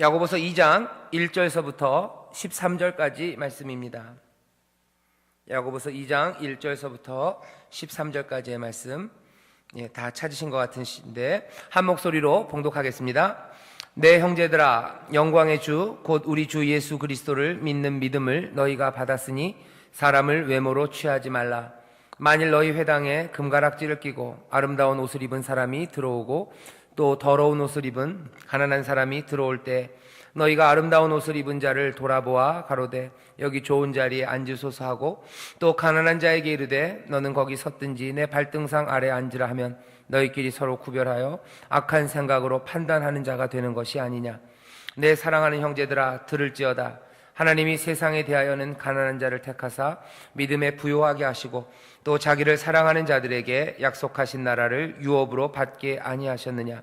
야고보서 2장 1절서부터 13절까지 말씀입니다. 야고보서 2장 1절서부터 13절까지의 말씀 예, 다 찾으신 것 같으신데 한 목소리로 봉독하겠습니다. 내 형제들아 영광의 주 곧 우리 주 예수 그리스도를 믿는 믿음을 너희가 받았으니 사람을 외모로 취하지 말라. 만일 너희 회당에 금가락지를 끼고 아름다운 옷을 입은 사람이 들어오고 또 더러운 옷을 입은 가난한 사람이 들어올 때 너희가 아름다운 옷을 입은 자를 돌아보아 가로되 여기 좋은 자리에 앉으소서 하고 또 가난한 자에게 이르되 너는 거기 섰든지 내 발등상 아래 앉으라 하면 너희끼리 서로 구별하여 악한 생각으로 판단하는 자가 되는 것이 아니냐. 내 사랑하는 형제들아 들을지어다 하나님이 세상에 대하여는 가난한 자를 택하사 믿음에 부요하게 하시고 또 자기를 사랑하는 자들에게 약속하신 나라를 유업으로 받게 아니하셨느냐?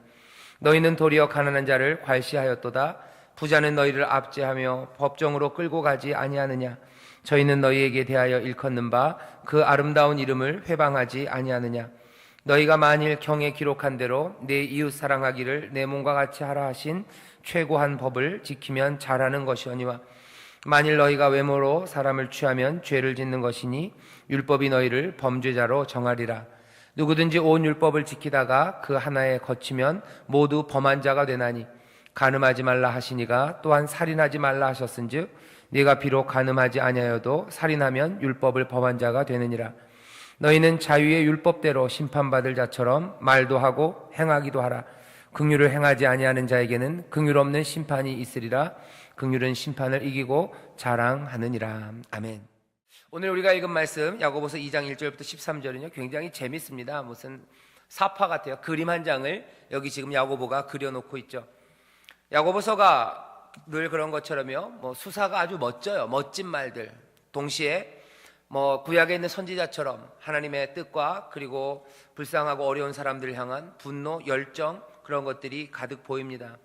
너희는 도리어 가난한 자를 괄시하였도다. 부자는 너희를 압제하며 법정으로 끌고 가지 아니하느냐? 저희는 너희에게 대하여 일컫는 바 그 아름다운 이름을 회방하지 아니하느냐? 너희가 만일 경에 기록한 대로 내 이웃 사랑하기를 내 몸과 같이 하라 하신 최고한 법을 지키면 잘하는 것이오니와 만일 너희가 외모로 사람을 취하면 죄를 짓는 것이니 율법이 너희를 범죄자로 정하리라. 누구든지 온 율법을 지키다가 그 하나에 거치면 모두 범한 자가 되나니 간음하지 말라 하시니가 또한 살인하지 말라 하셨은즉 네가 비록 간음하지 아니하여도 살인하면 율법을 범한 자가 되느니라. 너희는 자유의 율법대로 심판받을 자처럼 말도 하고 행하기도 하라. 긍휼을 행하지 아니하는 자에게는 긍휼 없는 심판이 있으리라. 긍휼은 심판을 이기고 자랑하느니라. 아멘. 오늘 우리가 읽은 말씀 야고보서 2장 1절부터 13절은요. 굉장히 재밌습니다. 무슨 사파 같아요. 그림 한 장을 여기 지금 야고보가 그려 놓고 있죠. 야고보서가 늘 그런 것처럼요. 뭐 수사가 아주 멋져요. 멋진 말들. 동시에 뭐 구약에 있는 선지자처럼 하나님의 뜻과 그리고 불쌍하고 어려운 사람들을 향한 분노, 열정 그런 것들이 가득 보입니다.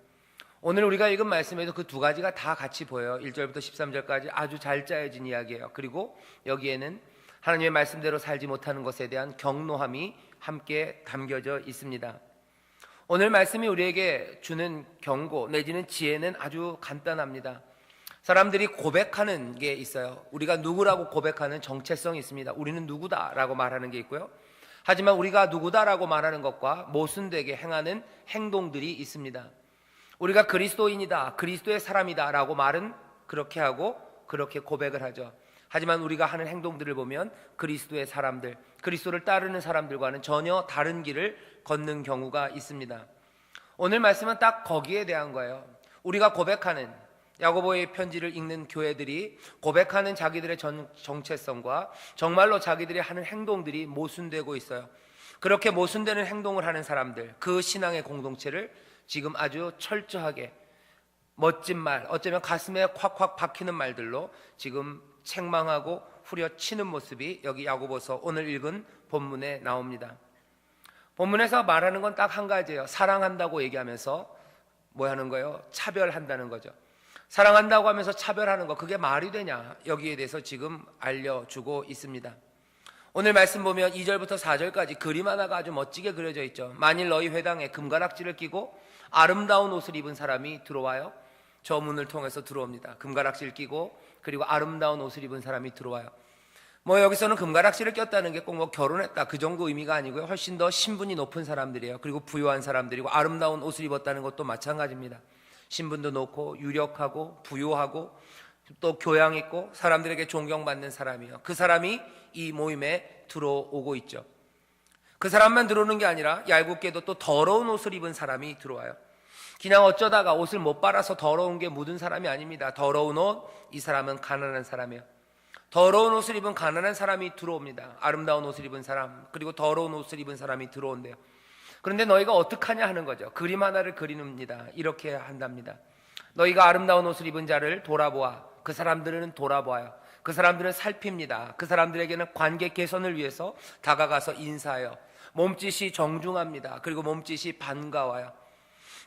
오늘 우리가 읽은 말씀에도 그 두 가지가 다 같이 보여요. 1절부터 13절까지 아주 잘 짜여진 이야기예요. 그리고 여기에는 하나님의 말씀대로 살지 못하는 것에 대한 경노함이 함께 담겨져 있습니다. 오늘 말씀이 우리에게 주는 경고 내지는 지혜는 아주 간단합니다. 사람들이 고백하는 게 있어요. 우리가 누구라고 고백하는 정체성이 있습니다. 우리는 누구다라고 말하는 게 있고요. 하지만 우리가 누구다라고 말하는 것과 모순되게 행하는 행동들이 있습니다. 우리가 그리스도인이다, 그리스도의 사람이다라고 말은 그렇게 하고 그렇게 고백을 하죠. 하지만 우리가 하는 행동들을 보면 그리스도의 사람들, 그리스도를 따르는 사람들과는 전혀 다른 길을 걷는 경우가 있습니다. 오늘 말씀은 딱 거기에 대한 거예요. 우리가 고백하는 야고보의 편지를 읽는 교회들이 고백하는 자기들의 전, 정체성과 정말로 자기들이 하는 행동들이 모순되고 있어요. 그렇게 모순되는 행동을 하는 사람들, 그 신앙의 공동체를 지금 아주 철저하게 멋진 말, 어쩌면 가슴에 콱콱 박히는 말들로 지금 책망하고 후려치는 모습이 여기 야고보서 오늘 읽은 본문에 나옵니다. 본문에서 말하는 건 딱 한 가지예요. 사랑한다고 얘기하면서 뭐 하는 거예요? 차별한다는 거죠. 사랑한다고 하면서 차별하는 거 그게 말이 되냐? 여기에 대해서 지금 알려주고 있습니다. 오늘 말씀 보면 2절부터 4절까지 그림 하나가 아주 멋지게 그려져 있죠. 만일 너희 회당에 금가락지를 끼고 아름다운 옷을 입은 사람이 들어와요. 저 문을 통해서 들어옵니다. 금가락지를 끼고 그리고 아름다운 옷을 입은 사람이 들어와요. 뭐 여기서는 금가락지를 꼈다는 게 꼭 뭐 결혼했다 그 정도 의미가 아니고요. 훨씬 더 신분이 높은 사람들이에요. 그리고 부유한 사람들이고 아름다운 옷을 입었다는 것도 마찬가지입니다. 신분도 높고 유력하고 부유하고 또 교양 있고 사람들에게 존경받는 사람이에요. 그 사람이 이 모임에 들어오고 있죠. 그 사람만 들어오는 게 아니라 얄궂게도 또 더러운 옷을 입은 사람이 들어와요. 그냥 어쩌다가 옷을 못 빨아서 더러운 게 묻은 사람이 아닙니다. 더러운 옷, 이 사람은 가난한 사람이에요. 더러운 옷을 입은 가난한 사람이 들어옵니다. 아름다운 옷을 입은 사람, 그리고 더러운 옷을 입은 사람이 들어온대요. 그런데 너희가 어떡하냐 하는 거죠. 그림 하나를 그리는니다 이렇게 한답니다. 너희가 아름다운 옷을 입은 자를 돌아보아. 그 사람들은 돌아보아요. 그 사람들은 살핍니다. 그 사람들에게는 관계 개선을 위해서 다가가서 인사해요. 몸짓이 정중합니다. 그리고 몸짓이 반가워요.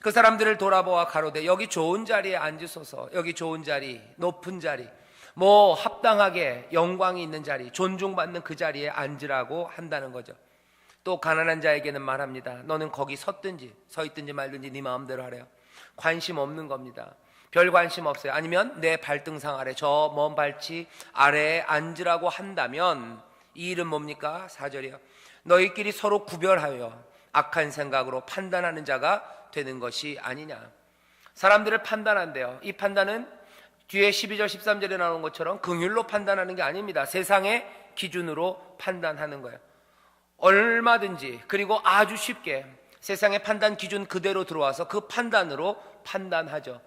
그 사람들을 돌아보아 가로되 여기 좋은 자리에 앉으소서. 여기 좋은 자리, 높은 자리, 뭐 합당하게 영광이 있는 자리, 존중받는 그 자리에 앉으라고 한다는 거죠. 또 가난한 자에게는 말합니다. 너는 거기 섰든지 서 있든지 말든지 네 마음대로 하래요. 관심 없는 겁니다. 별 관심 없어요. 아니면 내 발등상 아래 저 먼 발치 아래에 앉으라고 한다면 이 일은 뭡니까? 사절이요. 너희끼리 서로 구별하여 악한 생각으로 판단하는 자가 되는 것이 아니냐. 사람들을 판단한대요. 이 판단은 뒤에 12절 13절에 나오는 것처럼 긍휼로 판단하는 게 아닙니다. 세상의 기준으로 판단하는 거예요. 얼마든지 그리고 아주 쉽게 세상의 판단 기준 그대로 들어와서 그 판단으로 판단하죠.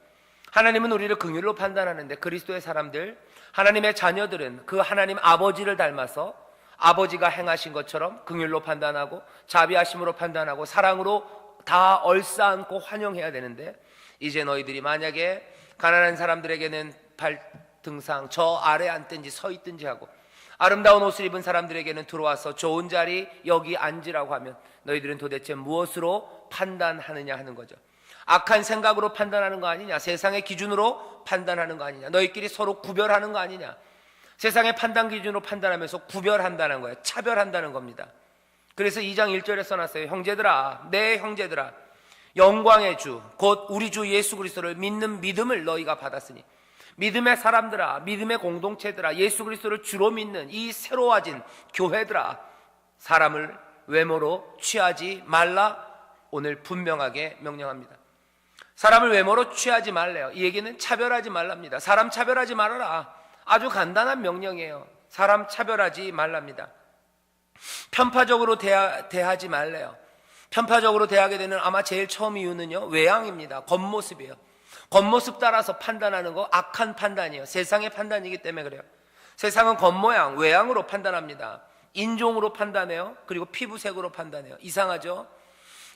하나님은 우리를 긍휼로 판단하는데 그리스도의 사람들, 하나님의 자녀들은 그 하나님 아버지를 닮아서 아버지가 행하신 것처럼 긍휼로 판단하고 자비하심으로 판단하고 사랑으로 다 얼싸안고 환영해야 되는데 이제 너희들이 만약에 가난한 사람들에게는 발등상 저 아래 앉든지 서 있든지 하고 아름다운 옷을 입은 사람들에게는 들어와서 좋은 자리 여기 앉으라고 하면 너희들은 도대체 무엇으로 판단하느냐 하는 거죠. 악한 생각으로 판단하는 거 아니냐? 세상의 기준으로 판단하는 거 아니냐? 너희끼리 서로 구별하는 거 아니냐? 세상의 판단 기준으로 판단하면서 구별한다는 거예요. 차별한다는 겁니다. 그래서 2장 1절에 써놨어요. 형제들아, 내 형제들아, 영광의 주, 곧 우리 주 예수 그리스도를 믿는 믿음을 너희가 받았으니 믿음의 사람들아, 믿음의 공동체들아, 예수 그리스도를 주로 믿는 이 새로워진 교회들아, 사람을 외모로 취하지 말라 오늘 분명하게 명령합니다. 사람을 외모로 취하지 말래요. 이 얘기는 차별하지 말랍니다. 사람 차별하지 말아라. 아주 간단한 명령이에요. 사람 차별하지 말랍니다. 편파적으로 대하, 대하지 말래요. 편파적으로 대하게 되는 아마 제일 처음 이유는요, 외양입니다. 겉모습이에요. 겉모습 따라서 판단하는 거 악한 판단이에요. 세상의 판단이기 때문에 그래요. 세상은 겉모양, 외양으로 판단합니다. 인종으로 판단해요. 그리고 피부색으로 판단해요. 이상하죠?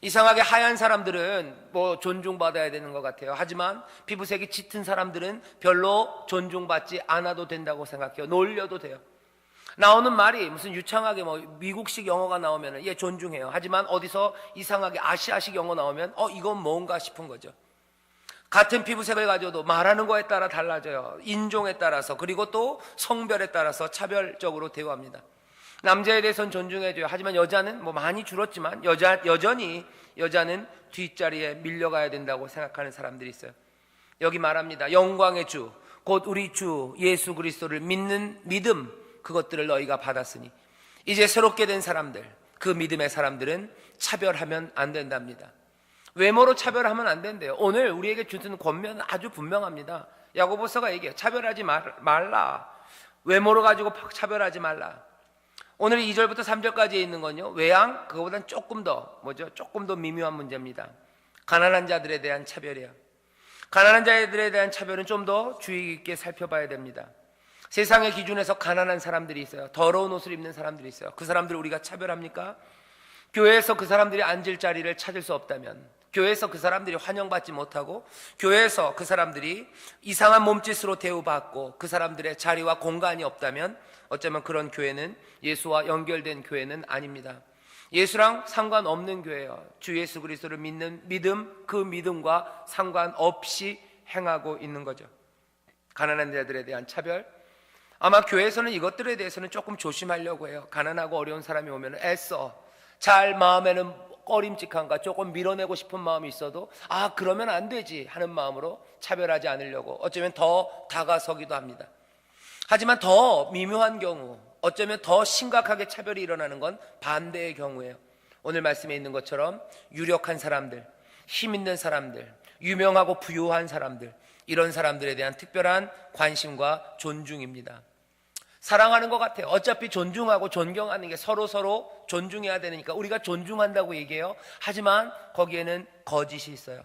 이상하게 하얀 사람들은 뭐 존중받아야 되는 것 같아요. 하지만 피부색이 짙은 사람들은 별로 존중받지 않아도 된다고 생각해요. 놀려도 돼요. 나오는 말이 무슨 유창하게 뭐 미국식 영어가 나오면 예 존중해요. 하지만 어디서 이상하게 아시아식 영어 나오면 어 이건 뭔가 싶은 거죠. 같은 피부색을 가져도 말하는 거에 따라 달라져요. 인종에 따라서 그리고 또 성별에 따라서 차별적으로 대우합니다. 남자에 대해서는 존중해줘요. 하지만 여자는 뭐 많이 줄었지만 여자 여전히 여자는 뒷자리에 밀려가야 된다고 생각하는 사람들이 있어요. 여기 말합니다. 영광의 주, 곧 우리 주 예수 그리스도를 믿는 믿음 그것들을 너희가 받았으니 이제 새롭게 된 사람들, 그 믿음의 사람들은 차별하면 안 된답니다. 외모로 차별하면 안 된대요. 오늘 우리에게 주는 권면은 아주 분명합니다. 야고보서가 얘기해요. 차별하지 말- 말라. 외모로 가지고 차별하지 말라. 오늘 2절부터 3절까지 있는 건요. 외양 그거보단 조금 더 뭐죠? 조금 더 미묘한 문제입니다. 가난한 자들에 대한 차별이에요. 가난한 자들에 대한 차별은 좀 더 주의 깊게 살펴봐야 됩니다. 세상의 기준에서 가난한 사람들이 있어요. 더러운 옷을 입는 사람들이 있어요. 그 사람들을 우리가 차별합니까? 교회에서 그 사람들이 앉을 자리를 찾을 수 없다면, 교회에서 그 사람들이 환영받지 못하고, 교회에서 그 사람들이 이상한 몸짓으로 대우받고, 그 사람들의 자리와 공간이 없다면, 어쩌면 그런 교회는 예수와 연결된 교회는 아닙니다. 예수랑 상관없는 교회예요. 주 예수 그리스도를 믿는 믿음, 그 믿음과 상관없이 행하고 있는 거죠. 가난한 자들에 대한 차별, 아마 교회에서는 이것들에 대해서는 조금 조심하려고 해요. 가난하고 어려운 사람이 오면 애써 잘 마음에는 꺼림직한가 조금 밀어내고 싶은 마음이 있어도 아 그러면 안 되지 하는 마음으로 차별하지 않으려고 어쩌면 더 다가서기도 합니다. 하지만 더 미묘한 경우 어쩌면 더 심각하게 차별이 일어나는 건 반대의 경우예요. 오늘 말씀에 있는 것처럼 유력한 사람들, 힘 있는 사람들, 유명하고 부유한 사람들 이런 사람들에 대한 특별한 관심과 존중입니다. 사랑하는 것 같아요. 어차피 존중하고 존경하는 게 서로 서로 존중해야 되니까 우리가 존중한다고 얘기해요. 하지만 거기에는 거짓이 있어요.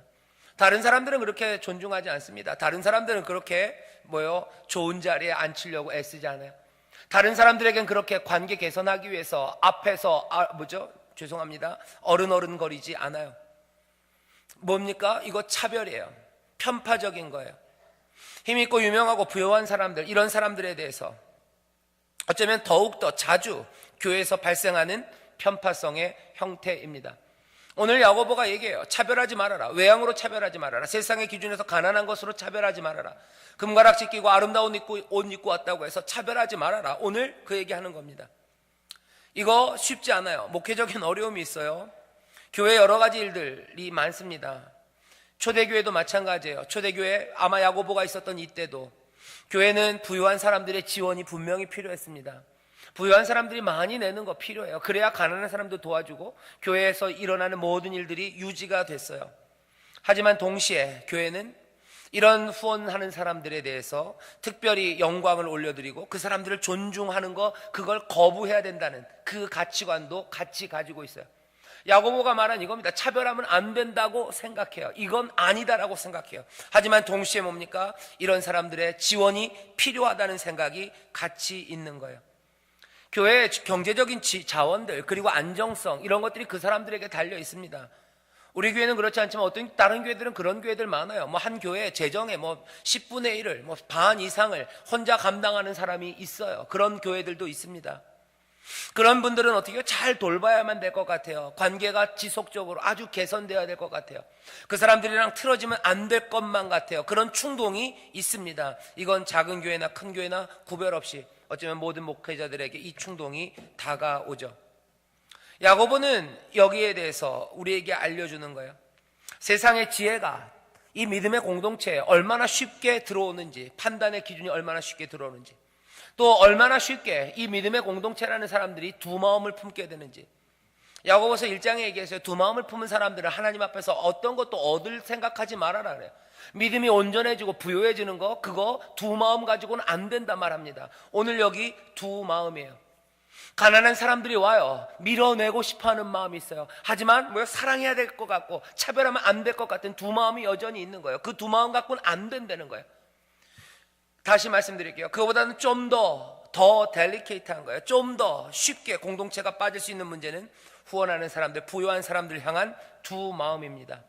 다른 사람들은 그렇게 존중하지 않습니다. 다른 사람들은 그렇게 뭐요 좋은 자리에 앉히려고 애쓰지 않아요. 다른 사람들에겐 그렇게 관계 개선하기 위해서 앞에서 아, 뭐죠? 죄송합니다. 어른어른 거리지 않아요. 뭡니까? 이거 차별이에요. 편파적인 거예요. 힘있고 유명하고 부여한 사람들, 이런 사람들에 대해서 어쩌면 더욱더 자주 교회에서 발생하는 편파성의 형태입니다. 오늘 야고보가 얘기해요. 차별하지 말아라. 외양으로 차별하지 말아라. 세상의 기준에서 가난한 것으로 차별하지 말아라. 금가락지 끼고 아름다운 입고, 옷 입고 왔다고 해서 차별하지 말아라. 오늘 그 얘기하는 겁니다. 이거 쉽지 않아요. 목회적인 어려움이 있어요. 교회 여러 가지 일들이 많습니다. 초대교회도 마찬가지예요. 초대교회 아마 야고보가 있었던 이때도 교회는 부유한 사람들의 지원이 분명히 필요했습니다. 부유한 사람들이 많이 내는 거 필요해요. 그래야 가난한 사람도 도와주고 교회에서 일어나는 모든 일들이 유지가 됐어요. 하지만 동시에 교회는 이런 후원하는 사람들에 대해서 특별히 영광을 올려드리고 그 사람들을 존중하는 거 그걸 거부해야 된다는 그 가치관도 같이 가지고 있어요. 야고보가 말한 이겁니다. 차별하면 안 된다고 생각해요. 이건 아니다라고 생각해요. 하지만 동시에 뭡니까? 이런 사람들의 지원이 필요하다는 생각이 같이 있는 거예요. 교회의 경제적인 지- 자원들 그리고 안정성 이런 것들이 그 사람들에게 달려 있습니다. 우리 교회는 그렇지 않지만 어떤 다른 교회들은 그런 교회들 많아요. 뭐 한 교회 재정에 뭐 10분의 1을 뭐 반 이상을 혼자 감당하는 사람이 있어요. 그런 교회들도 있습니다. 그런 분들은 어떻게? 잘 돌봐야만 될 것 같아요. 관계가 지속적으로 아주 개선되어야 될 것 같아요. 그 사람들이랑 틀어지면 안 될 것만 같아요. 그런 충동이 있습니다. 이건 작은 교회나 큰 교회나 구별 없이 어쩌면 모든 목회자들에게 이 충동이 다가오죠. 야고보는 여기에 대해서 우리에게 알려주는 거예요. 세상의 지혜가 이 믿음의 공동체에 얼마나 쉽게 들어오는지, 판단의 기준이 얼마나 쉽게 들어오는지, 또 얼마나 쉽게 이 믿음의 공동체라는 사람들이 두 마음을 품게 되는지. 야고보서 1장에 얘기했어요. 두 마음을 품은 사람들은 하나님 앞에서 어떤 것도 얻을 생각하지 말아라 그래요. 믿음이 온전해지고 부요해지는 거 그거 두 마음 가지고는 안 된다 말합니다. 오늘 여기 두 마음이에요. 가난한 사람들이 와요. 밀어내고 싶어 하는 마음이 있어요. 하지만 뭐 사랑해야 될 것 같고 차별하면 안 될 것 같은 두 마음이 여전히 있는 거예요. 그 두 마음 갖고는 안 된다는 거예요. 다시 말씀드릴게요. 그거보다는 좀 더, 더 델리케이트한 거예요. 좀 더 쉽게 공동체가 빠질 수 있는 문제는 후원하는 사람들, 부유한 사람들 향한 두 마음입니다.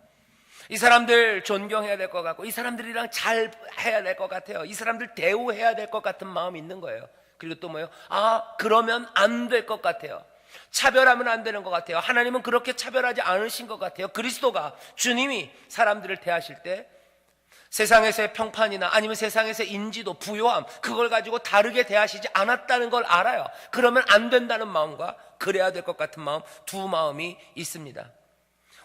이 사람들 존경해야 될 것 같고, 이 사람들이랑 잘 해야 될 것 같아요. 이 사람들 대우해야 될 것 같은 마음이 있는 거예요. 그리고 또 뭐요? 아, 그러면 안 될 것 같아요. 차별하면 안 되는 것 같아요. 하나님은 그렇게 차별하지 않으신 것 같아요. 그리스도가 주님이 사람들을 대하실 때 세상에서의 평판이나 아니면 세상에서의 인지도, 부요함, 그걸 가지고 다르게 대하시지 않았다는 걸 알아요. 그러면 안 된다는 마음과 그래야 될 것 같은 마음, 두 마음이 있습니다.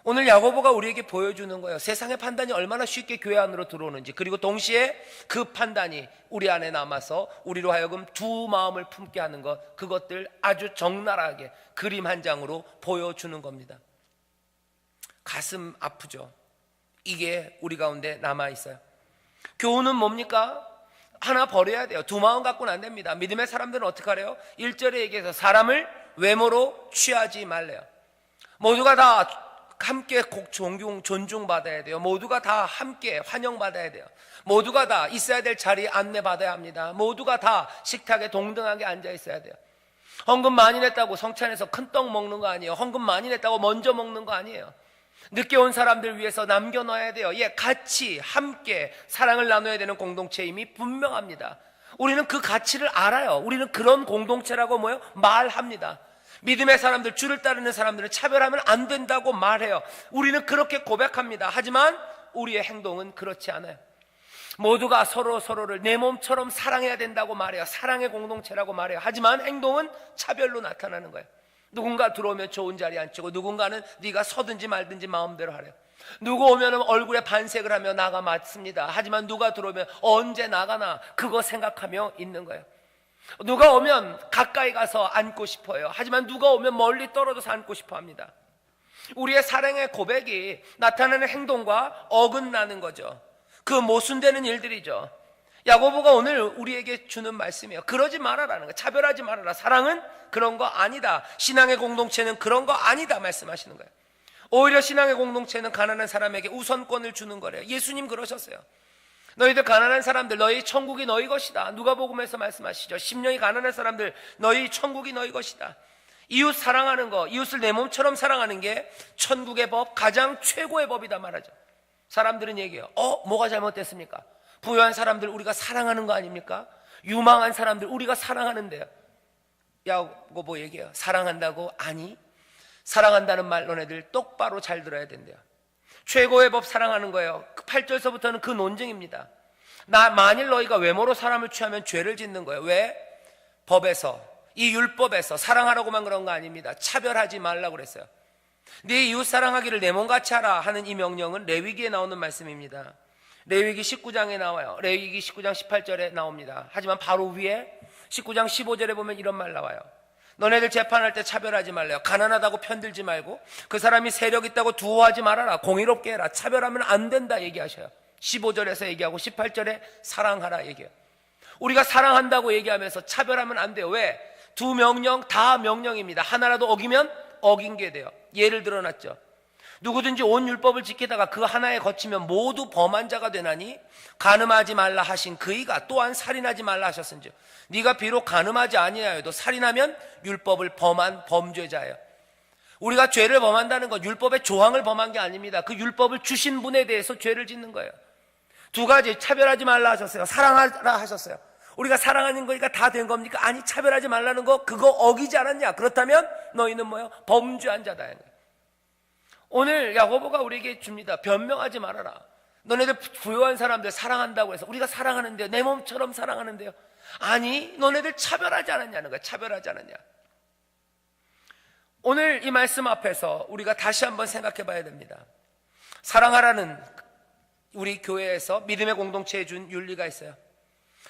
오늘 야고보가 우리에게 보여주는 거예요. 세상의 판단이 얼마나 쉽게 교회 안으로 들어오는지, 그리고 동시에 그 판단이 우리 안에 남아서 우리로 하여금 두 마음을 품게 하는 것, 그것들 아주 적나라하게 그림 한 장으로 보여주는 겁니다. 가슴 아프죠. 이게 우리 가운데 남아 있어요. 교훈은 뭡니까? 하나 버려야 돼요. 두 마음 갖고는 안 됩니다. 믿음의 사람들은 어떻게 하래요? 1절에 얘기해서 사람을 외모로 취하지 말래요. 모두가 다 함께 곡 존중, 존중받아야 돼요. 모두가 다 함께 환영받아야 돼요. 모두가 다 있어야 될 자리에 안내받아야 합니다. 모두가 다 식탁에 동등하게 앉아 있어야 돼요. 헌금 많이 냈다고 성찬에서 큰 떡 먹는 거 아니에요. 헌금 많이 냈다고 먼저 먹는 거 아니에요. 늦게 온 사람들 위해서 남겨놔야 돼요. 예, 같이 함께 사랑을 나눠야 되는 공동체임이 분명합니다. 우리는 그 가치를 알아요. 우리는 그런 공동체라고 뭐요? 말합니다. 믿음의 사람들, 주를 따르는 사람들은 차별하면 안 된다고 말해요. 우리는 그렇게 고백합니다. 하지만 우리의 행동은 그렇지 않아요. 모두가 서로 서로를 내 몸처럼 사랑해야 된다고 말해요. 사랑의 공동체라고 말해요. 하지만 행동은 차별로 나타나는 거예요. 누군가 들어오면 좋은 자리에 앉히고 누군가는 네가 서든지 말든지 마음대로 하래요. 누구 오면 얼굴에 반색을 하며 나가 맞습니다. 하지만 누가 들어오면 언제 나가나 그거 생각하며 있는 거예요. 누가 오면 가까이 가서 안고 싶어요. 하지만 누가 오면 멀리 떨어져서 안고 싶어 합니다. 우리의 사랑의 고백이 나타나는 행동과 어긋나는 거죠. 그 모순되는 일들이죠. 야고보가 오늘 우리에게 주는 말씀이에요. 그러지 말아라는 거. 차별하지 말아라. 사랑은 그런 거 아니다. 신앙의 공동체는 그런 거 아니다. 말씀하시는 거예요. 오히려 신앙의 공동체는 가난한 사람에게 우선권을 주는 거래요. 예수님 그러셨어요. 너희들 가난한 사람들 너희 천국이 너희 것이다. 누가복음에서 말씀하시죠. 심령이 가난한 사람들 너희 천국이 너희 것이다. 이웃 사랑하는 거, 이웃을 내 몸처럼 사랑하는 게 천국의 법, 가장 최고의 법이다 말하죠. 사람들은 얘기해요. 어, 뭐가 잘못됐습니까? 부유한 사람들 우리가 사랑하는 거 아닙니까? 유망한 사람들 우리가 사랑하는데요. 야고보 얘기해요. 사랑한다고? 아니. 사랑한다는 말 너네들 똑바로 잘 들어야 된대요. 최고의 법 사랑하는 거예요. 8절서부터는 그 논증입니다. 나 만일 너희가 외모로 사람을 취하면 죄를 짓는 거예요. 왜? 법에서 이 율법에서 사랑하라고만 그런 거 아닙니다. 차별하지 말라고 그랬어요. 네 이웃 사랑하기를 내 몸같이 하라 하는 이 명령은 레위기에 나오는 말씀입니다. 레위기 19장에 나와요. 레위기 19장 18절에 나옵니다. 하지만 바로 위에 19장 15절에 보면 이런 말 나와요. 너네들 재판할 때 차별하지 말래요. 가난하다고 편들지 말고 그 사람이 세력 있다고 두어하지 말아라. 공의롭게 해라. 차별하면 안 된다 얘기하셔요. 15절에서 얘기하고 18절에 사랑하라 얘기해요. 우리가 사랑한다고 얘기하면서 차별하면 안 돼요. 왜? 두 명령 다 명령입니다. 하나라도 어기면 어긴 게 돼요. 예를 들어놨죠. 누구든지 온 율법을 지키다가 그 하나에 거치면 모두 범한 자가 되나니 간음하지 말라 하신 그이가 또한 살인하지 말라 하셨은지 네가 비록 간음하지 아니하여도 살인하면 율법을 범한 범죄자예요. 우리가 죄를 범한다는 건 율법의 조항을 범한 게 아닙니다. 그 율법을 주신 분에 대해서 죄를 짓는 거예요. 두 가지 차별하지 말라 하셨어요. 사랑하라 하셨어요. 우리가 사랑하는 거니까 다 된 겁니까? 아니 차별하지 말라는 거 그거 어기지 않았냐? 그렇다면 너희는 뭐요? 범죄한 자다. 오늘 야고보가 우리에게 줍니다. 변명하지 말아라. 너네들 부유한 사람들 사랑한다고 해서 우리가 사랑하는데요. 내 몸처럼 사랑하는데요. 아니, 너네들 차별하지 않았냐는 거야. 차별하지 않았냐. 오늘 이 말씀 앞에서 우리가 다시 한번 생각해 봐야 됩니다. 사랑하라는 우리 교회에서 믿음의 공동체에 준 윤리가 있어요.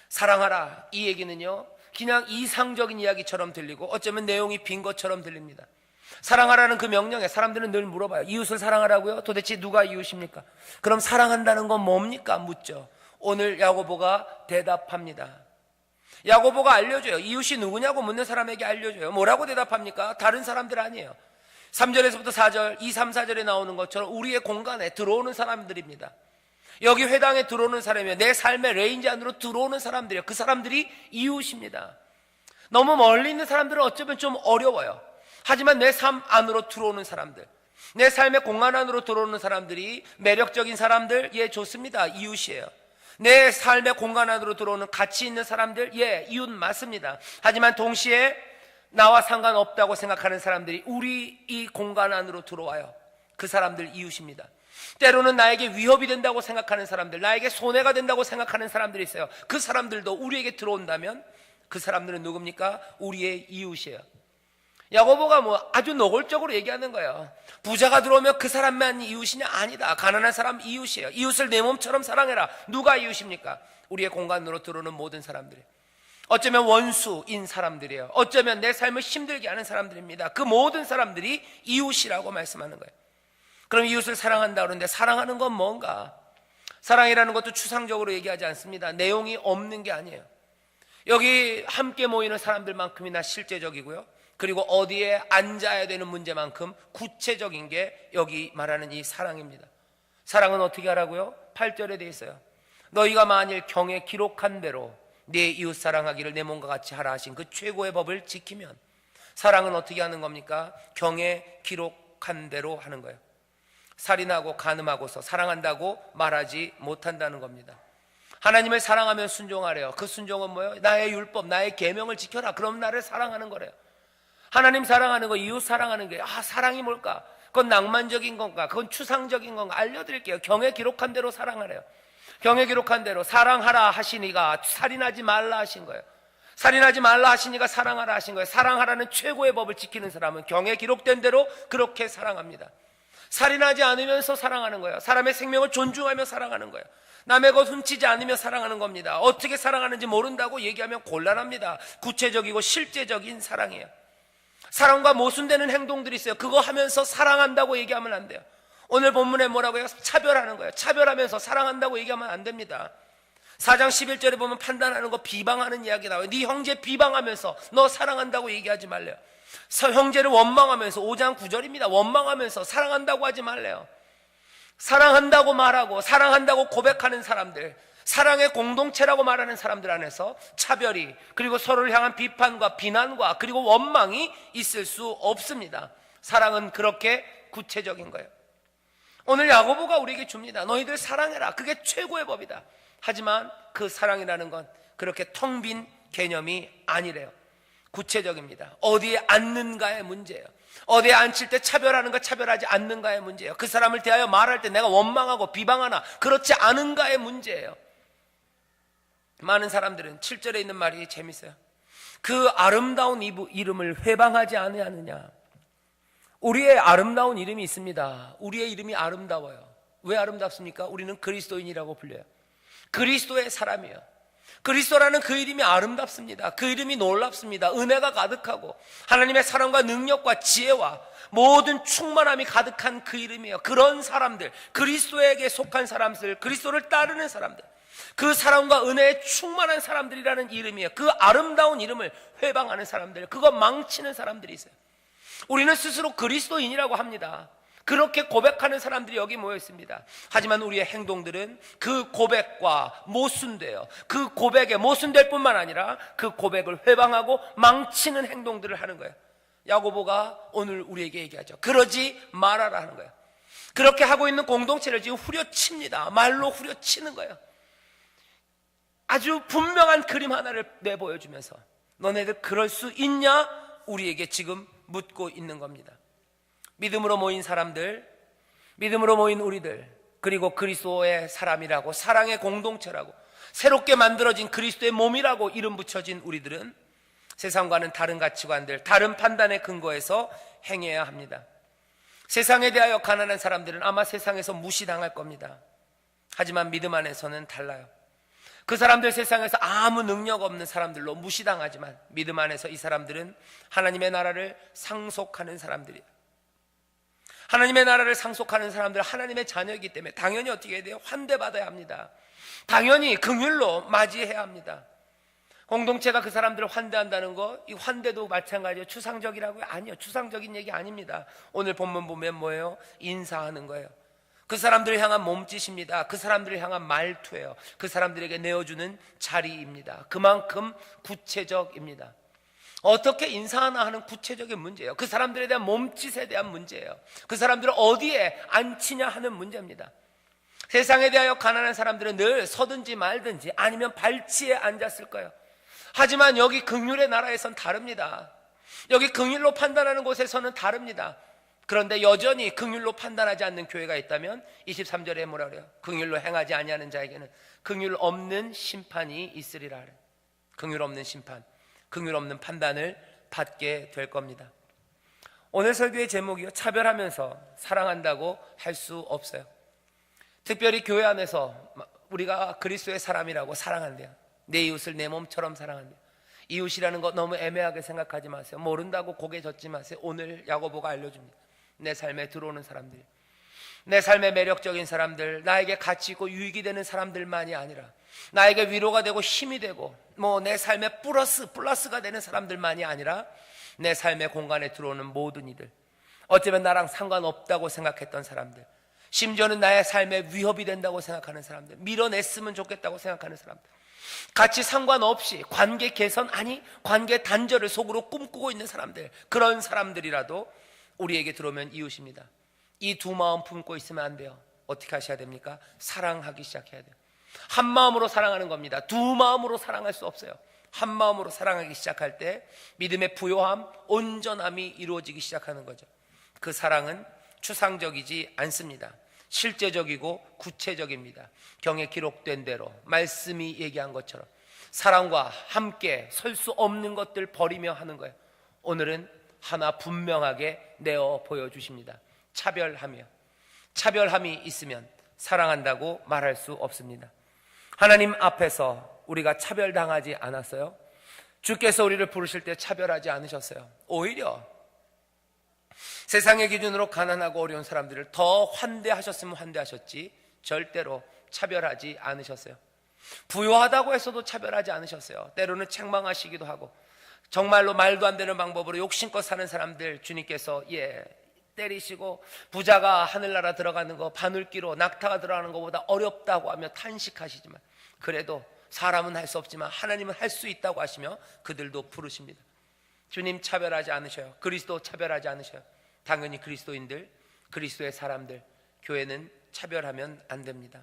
사랑하라. 이 얘기는요. 그냥 이상적인 이야기처럼 들리고 어쩌면 내용이 빈 것처럼 들립니다. 사랑하라는 그 명령에 사람들은 늘 물어봐요. 이웃을 사랑하라고요? 도대체 누가 이웃입니까? 그럼 사랑한다는 건 뭡니까? 묻죠. 오늘 야고보가 대답합니다. 야고보가 알려줘요. 이웃이 누구냐고 묻는 사람에게 알려줘요. 뭐라고 대답합니까? 다른 사람들 아니에요. 3절에서부터 4절, 2, 3, 4절에 나오는 것처럼 우리의 공간에 들어오는 사람들입니다. 여기 회당에 들어오는 사람이요. 내 삶의 레인지 안으로 들어오는 사람들이요. 그 사람들이 이웃입니다. 너무 멀리 있는 사람들은 어쩌면 좀 어려워요. 하지만 내 삶 안으로 들어오는 사람들, 내 삶의 공간 안으로 들어오는 사람들이 매력적인 사람들, 예, 좋습니다. 이웃이에요. 내 삶의 공간 안으로 들어오는 가치 있는 사람들, 예, 이웃 맞습니다. 하지만 동시에 나와 상관없다고 생각하는 사람들이 우리 이 공간 안으로 들어와요. 그 사람들 이웃입니다. 때로는 나에게 위협이 된다고 생각하는 사람들, 나에게 손해가 된다고 생각하는 사람들이 있어요. 그 사람들도 우리에게 들어온다면 그 사람들은 누굽니까? 우리의 이웃이에요. 야고보가 뭐 아주 노골적으로 얘기하는 거예요. 부자가 들어오면 그 사람만 이웃이냐? 아니다. 가난한 사람 이웃이에요. 이웃을 내 몸처럼 사랑해라. 누가 이웃입니까? 우리의 공간으로 들어오는 모든 사람들이. 어쩌면 원수인 사람들이에요. 어쩌면 내 삶을 힘들게 하는 사람들입니다. 그 모든 사람들이 이웃이라고 말씀하는 거예요. 그럼 이웃을 사랑한다 그러는데 사랑하는 건 뭔가? 사랑이라는 것도 추상적으로 얘기하지 않습니다. 내용이 없는 게 아니에요. 여기 함께 모이는 사람들만큼이나 실제적이고요. 그리고 어디에 앉아야 되는 문제만큼 구체적인 게 여기 말하는 이 사랑입니다. 사랑은 어떻게 하라고요? 8절에 돼 있어요. 너희가 만일 경에 기록한 대로 내 이웃 사랑하기를 내 몸과 같이 하라 하신 그 최고의 법을 지키면 사랑은 어떻게 하는 겁니까? 경에 기록한 대로 하는 거예요. 살인하고 간음하고서 사랑한다고 말하지 못한다는 겁니다. 하나님을 사랑하면 순종하래요. 그 순종은 뭐예요? 나의 율법, 나의 계명을 지켜라. 그럼 나를 사랑하는 거래요. 하나님 사랑하는 거, 이웃 사랑하는 게, 아, 사랑이 뭘까? 그건 낭만적인 건가? 그건 추상적인 건가? 알려드릴게요. 경에 기록한 대로 사랑하래요. 경에 기록한 대로 사랑하라 하시니가 살인하지 말라 하신 거예요. 살인하지 말라 하시니가 사랑하라 하신 거예요. 사랑하라는 최고의 법을 지키는 사람은 경에 기록된 대로 그렇게 사랑합니다. 살인하지 않으면서 사랑하는 거예요. 사람의 생명을 존중하며 사랑하는 거예요. 남의 것 훔치지 않으며 사랑하는 겁니다. 어떻게 사랑하는지 모른다고 얘기하면 곤란합니다. 구체적이고 실제적인 사랑이에요. 사랑과 모순되는 행동들이 있어요. 그거 하면서 사랑한다고 얘기하면 안 돼요. 오늘 본문에 뭐라고 해요? 차별하는 거예요. 차별하면서 사랑한다고 얘기하면 안 됩니다. 4장 11절에 보면 판단하는 거 비방하는 이야기 나와요. 네 형제 비방하면서 너 사랑한다고 얘기하지 말래요. 형제를 원망하면서 5장 9절입니다. 원망하면서 사랑한다고 하지 말래요. 사랑한다고 말하고 사랑한다고 고백하는 사람들, 사랑의 공동체라고 말하는 사람들 안에서 차별이 그리고 서로를 향한 비판과 비난과 그리고 원망이 있을 수 없습니다. 사랑은 그렇게 구체적인 거예요. 오늘 야고보가 우리에게 줍니다. 너희들 사랑해라. 그게 최고의 법이다. 하지만 그 사랑이라는 건 그렇게 텅 빈 개념이 아니래요. 구체적입니다. 어디에 앉는가의 문제예요. 어디에 앉힐 때 차별하는가 차별하지 않는가의 문제예요. 그 사람을 대하여 말할 때 내가 원망하고 비방하나 그렇지 않은가의 문제예요. 많은 사람들은 7절에 있는 말이 재밌어요. 그 아름다운 이름을 회방하지 아니하느냐. 우리의 아름다운 이름이 있습니다. 우리의 이름이 아름다워요. 왜 아름답습니까? 우리는 그리스도인이라고 불려요. 그리스도의 사람이에요. 그리스도라는 그 이름이 아름답습니다. 그 이름이 놀랍습니다. 은혜가 가득하고 하나님의 사랑과 능력과 지혜와 모든 충만함이 가득한 그 이름이에요. 그런 사람들, 그리스도에게 속한 사람들, 그리스도를 따르는 사람들, 그 사랑과 은혜에 충만한 사람들이라는 이름이에요. 그 아름다운 이름을 회방하는 사람들, 그거 망치는 사람들이 있어요. 우리는 스스로 그리스도인이라고 합니다. 그렇게 고백하는 사람들이 여기 모여 있습니다. 하지만 우리의 행동들은 그 고백과 모순돼요. 그 고백에 모순될 뿐만 아니라 그 고백을 회방하고 망치는 행동들을 하는 거예요. 야고보가 오늘 우리에게 얘기하죠. 그러지 말아라 하는 거예요. 그렇게 하고 있는 공동체를 지금 후려칩니다. 말로 후려치는 거예요. 아주 분명한 그림 하나를 내보여주면서 너네들 그럴 수 있냐? 우리에게 지금 묻고 있는 겁니다. 믿음으로 모인 사람들, 믿음으로 모인 우리들, 그리고 그리스도의 사람이라고 사랑의 공동체라고 새롭게 만들어진 그리스도의 몸이라고 이름 붙여진 우리들은 세상과는 다른 가치관들, 다른 판단의 근거에서 행해야 합니다. 세상에 대하여 가난한 사람들은 아마 세상에서 무시당할 겁니다. 하지만 믿음 안에서는 달라요. 그 사람들 세상에서 아무 능력 없는 사람들로 무시당하지만 믿음 안에서 이 사람들은 하나님의 나라를 상속하는 사람들이에요. 하나님의 나라를 상속하는 사람들 하나님의 자녀이기 때문에 당연히 어떻게 해야 돼요? 환대받아야 합니다. 당연히 긍휼로 맞이해야 합니다. 공동체가 그 사람들을 환대한다는 거, 이 환대도 마찬가지예요. 추상적이라고요? 아니요. 추상적인 얘기 아닙니다. 오늘 본문 보면 뭐예요? 인사하는 거예요. 그 사람들을 향한 몸짓입니다. 그 사람들을 향한 말투예요. 그 사람들에게 내어주는 자리입니다. 그만큼 구체적입니다. 어떻게 인사하나 하는 구체적인 문제예요. 그 사람들에 대한 몸짓에 대한 문제예요. 그 사람들을 어디에 앉히냐 하는 문제입니다. 세상에 대하여 가난한 사람들은 늘 서든지 말든지 아니면 발치에 앉았을 거예요. 하지만 여기 극률의 나라에선 다릅니다. 여기 극률로 판단하는 곳에서는 다릅니다. 그런데 여전히 극률로 판단하지 않는 교회가 있다면 23절에 뭐라 그래요? 극률로 행하지 아니하는 자에게는 극률 없는 심판이 있으리라. 극률 없는 심판. 긍휼 없는 판단을 받게 될 겁니다. 오늘 설교의 제목이요. 차별하면서 사랑한다고 할 수 없어요. 특별히 교회 안에서 우리가 그리스도의 사람이라고 사랑한대요. 내 이웃을 내 몸처럼 사랑한대요. 이웃이라는 거 너무 애매하게 생각하지 마세요. 모른다고 고개 젓지 마세요. 오늘 야고보가 알려줍니다. 내 삶에 들어오는 사람들, 내 삶에 매력적인 사람들, 나에게 가치 있고 유익이 되는 사람들만이 아니라 나에게 위로가 되고 힘이 되고 뭐 내 삶에 플러스 플러스가 되는 사람들만이 아니라 내 삶의 공간에 들어오는 모든 이들 어쩌면 나랑 상관없다고 생각했던 사람들 심지어는 나의 삶에 위협이 된다고 생각하는 사람들 밀어냈으면 좋겠다고 생각하는 사람들 같이 상관없이 관계 개선 아니 관계 단절을 속으로 꿈꾸고 있는 사람들 그런 사람들이라도 우리에게 들어오면 이웃입니다 이 두 마음 품고 있으면 안 돼요 어떻게 하셔야 됩니까? 사랑하기 시작해야 돼요 한 마음으로 사랑하는 겁니다. 두 마음으로 사랑할 수 없어요. 한 마음으로 사랑하기 시작할 때 믿음의 부요함, 온전함이 이루어지기 시작하는 거죠. 그 사랑은 추상적이지 않습니다. 실제적이고 구체적입니다. 경에 기록된 대로 말씀이 얘기한 것처럼 사랑과 함께 설 수 없는 것들 버리며 하는 거예요. 오늘은 하나 분명하게 내어 보여주십니다. 차별하며 차별함이 있으면 사랑한다고 말할 수 없습니다. 하나님 앞에서 우리가 차별당하지 않았어요? 주께서 우리를 부르실 때 차별하지 않으셨어요. 오히려 세상의 기준으로 가난하고 어려운 사람들을 더 환대하셨으면 환대하셨지 절대로 차별하지 않으셨어요. 부유하다고 해서도 차별하지 않으셨어요. 때로는 책망하시기도 하고 정말로 말도 안 되는 방법으로 욕심껏 사는 사람들 주님께서 예 때리시고 부자가 하늘나라 들어가는 거 바늘기로 낙타가 들어가는 것보다 어렵다고 하며 탄식하시지만 그래도 사람은 할 수 없지만 하나님은 할 수 있다고 하시며 그들도 부르십니다. 주님 차별하지 않으셔요. 그리스도 차별하지 않으셔요. 당연히 그리스도인들, 그리스도의 사람들, 교회는 차별하면 안 됩니다.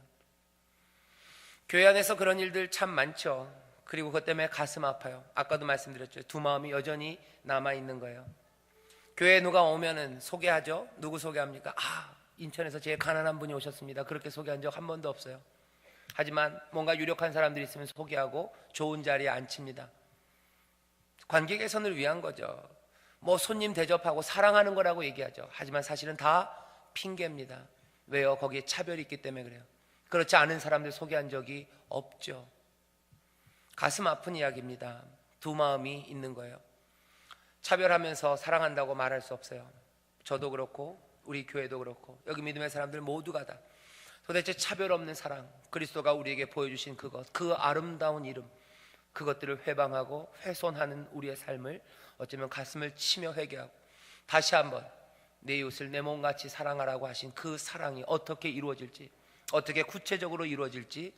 교회 안에서 그런 일들 참 많죠. 그리고 그것 때문에 가슴 아파요. 아까도 말씀드렸죠. 두 마음이 여전히 남아 있는 거예요. 교회 누가 오면은 소개하죠. 누구 소개합니까? 아, 인천에서 제일 가난한 분이 오셨습니다. 그렇게 소개한 적 한 번도 없어요. 하지만 뭔가 유력한 사람들이 있으면 소개하고 좋은 자리에 앉힙니다. 관계 개선을 위한 거죠. 뭐 손님 대접하고 사랑하는 거라고 얘기하죠. 하지만 사실은 다 핑계입니다. 왜요? 거기에 차별이 있기 때문에 그래요. 그렇지 않은 사람들 소개한 적이 없죠. 가슴 아픈 이야기입니다. 두 마음이 있는 거예요. 차별하면서 사랑한다고 말할 수 없어요. 저도 그렇고 우리 교회도 그렇고 여기 믿음의 사람들 모두가 다 도대체 차별 없는 사랑 그리스도가 우리에게 보여주신 그것 그 아름다운 이름 그것들을 회방하고 훼손하는 우리의 삶을 어쩌면 가슴을 치며 회개하고 다시 한번 내 이웃을 내 몸같이 사랑하라고 하신 그 사랑이 어떻게 이루어질지 어떻게 구체적으로 이루어질지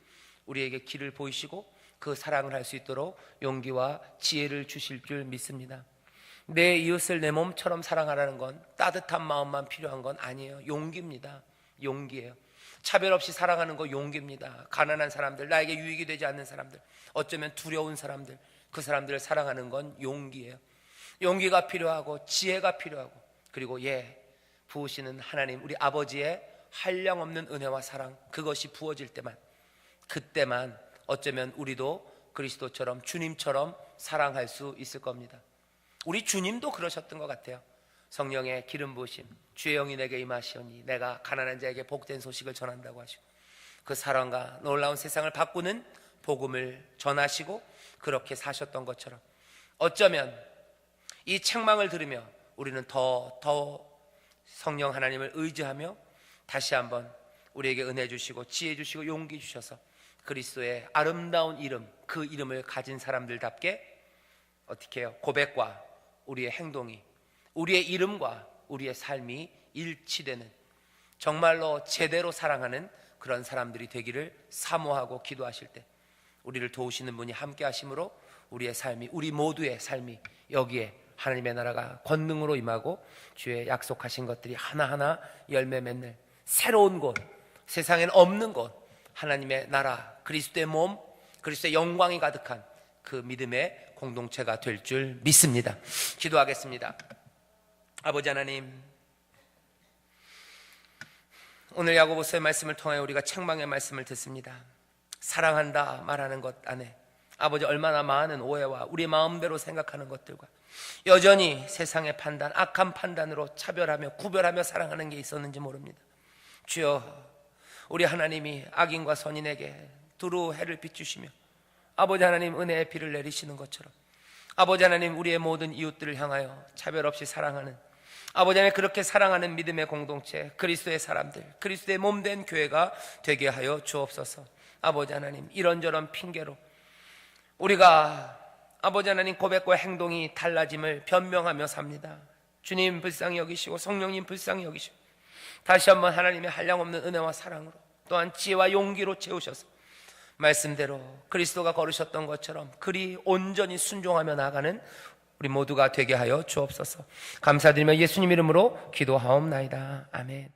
우리에게 길을 보이시고 그 사랑을 할 수 있도록 용기와 지혜를 주실 줄 믿습니다. 내 이웃을 내 몸처럼 사랑하라는 건 따뜻한 마음만 필요한 건 아니에요. 용기입니다. 용기예요. 차별 없이 사랑하는 거 용기입니다. 가난한 사람들, 나에게 유익이 되지 않는 사람들, 어쩌면 두려운 사람들, 그 사람들을 사랑하는 건 용기예요. 용기가 필요하고 지혜가 필요하고 그리고 예 부으시는 하나님 우리 아버지의 한량 없는 은혜와 사랑 그것이 부어질 때만 그때만 어쩌면 우리도 그리스도처럼 주님처럼 사랑할 수 있을 겁니다. 우리 주님도 그러셨던 것 같아요. 성령의 기름 부으심 주의 영이 내게 임하시오니 내가 가난한 자에게 복된 소식을 전한다고 하시고 그 사랑과 놀라운 세상을 바꾸는 복음을 전하시고 그렇게 사셨던 것처럼 어쩌면 이 책망을 들으며 우리는 더, 더 성령 하나님을 의지하며 다시 한번 우리에게 은혜 주시고 지혜 주시고 용기 주셔서 그리스도의 아름다운 이름, 그 이름을 가진 사람들답게 어떻게 해요? 고백과 우리의 행동이, 우리의 이름과 우리의 삶이 일치되는 정말로 제대로 사랑하는 그런 사람들이 되기를 사모하고 기도하실 때 우리를 도우시는 분이 함께 하심으로 우리의 삶이 우리 모두의 삶이 여기에 하나님의 나라가 권능으로 임하고 주의 약속하신 것들이 하나하나 열매 맺는 새로운 곳 세상엔 없는 곳 하나님의 나라 그리스도의 몸 그리스도의 영광이 가득한 그 믿음의 공동체가 될 줄 믿습니다 기도하겠습니다 아버지 하나님 오늘 야고보서의 말씀을 통해 우리가 책망의 말씀을 듣습니다. 사랑한다 말하는 것 안에 아버지 얼마나 많은 오해와 우리 마음대로 생각하는 것들과 여전히 세상의 판단, 악한 판단으로 차별하며 구별하며 사랑하는 게 있었는지 모릅니다. 주여, 우리 하나님이 악인과 선인에게 두루 해를 비추시며 아버지 하나님 은혜의 비를 내리시는 것처럼 아버지 하나님 우리의 모든 이웃들을 향하여 차별 없이 사랑하는 아버지 하나님 그렇게 사랑하는 믿음의 공동체 그리스도의 사람들 그리스도의 몸 된 교회가 되게 하여 주옵소서 아버지 하나님 이런저런 핑계로 우리가 아버지 하나님 고백과 행동이 달라짐을 변명하며 삽니다 주님 불쌍히 여기시고 성령님 불쌍히 여기시고 다시 한번 하나님의 한량없는 은혜와 사랑으로 또한 지혜와 용기로 채우셔서 말씀대로 그리스도가 걸으셨던 것처럼 그리 온전히 순종하며 나가는 우리 모두가 되게 하여 주옵소서. 감사드리며 예수님 이름으로 기도하옵나이다. 아멘.